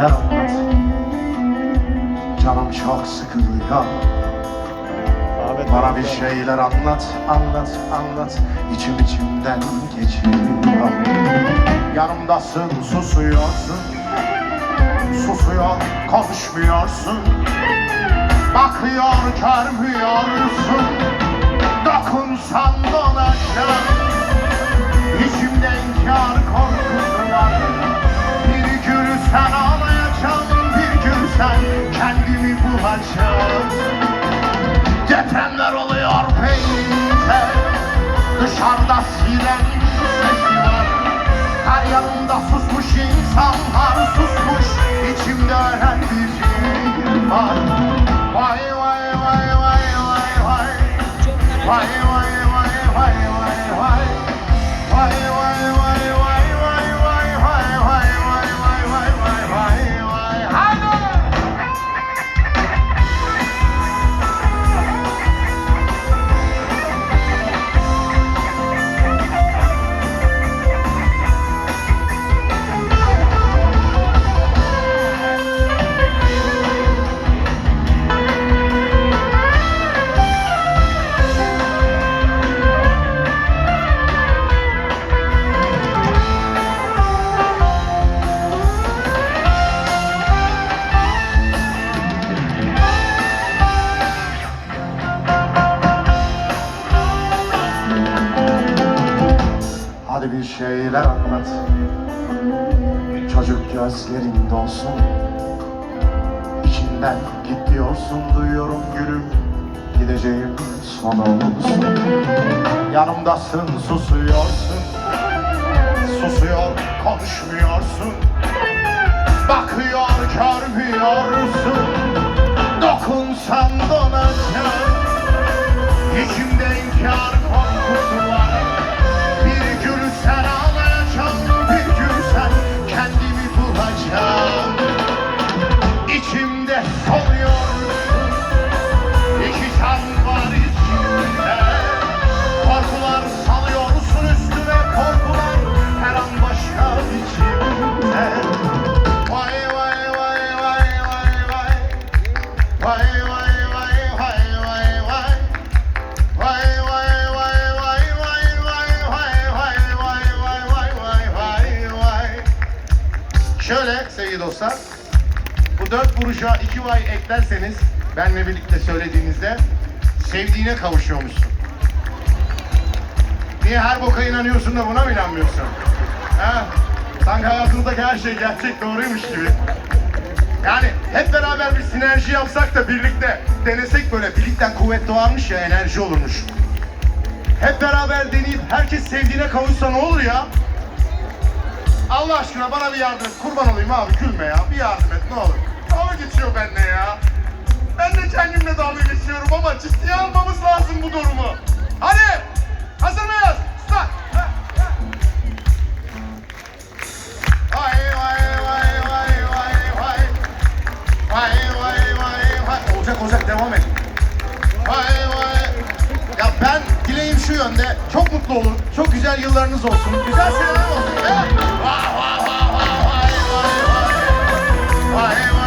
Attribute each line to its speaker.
Speaker 1: Şeyler anlat Canım çok sıkılıyor.
Speaker 2: Ahmet
Speaker 1: Bana bir şeyler anlat, anlat, anlat. İçim içimden geçiyor. Yanımdasın, susuyorsun. Susuyor, konuşmuyorsun. Bakıyor, görmüyorsun. Dokunsan donacağım bulacağım Depremler oluyor. Beynimde Dışarıda siren sesi var. Her yanımda susmuş insanlar susmuş. İçimde ölen bir Hadi bir şeyler anlat. Çocuk gözlerin dolsun. İçinden git diyorsun duyuyorum gülüm. Gideceğim son olsun. Yanımdasın susuyorsun. Susuyor konuşmuyorsun. Bakıyor görmüyorsun Dokunsan donacağım İçimde inkar korkusu var sevgili dostlar Bu dört vuruşa iki vay eklerseniz Benle birlikte söylediğinizde Sevdiğine kavuşuyormuşsun Niye her boka inanıyorsun da buna mı inanmıyorsun? Ha? Sanki hayatınızdaki her şey gerçek doğruymuş gibi. Yani hep beraber bir sinerji yapsak da birlikte denesek böyle birlikten kuvvet doğarmış ya enerji olurmuş. Hep beraber deneyip herkes sevdiğine kavuşsa ne olur ya? Allah aşkına bana bir yardım et. Kurban olayım abi gülme ya. Bir yardım et ne olur. Dalga geçiyor benimle ya. Ben de kendimle dalga geçiyorum ama ciddiye almamız lazım Çok mutlu olun Çok güzel yıllarınız olsun Güzel seneler olsun ya. Vay vay vay vay vay vay vay Vay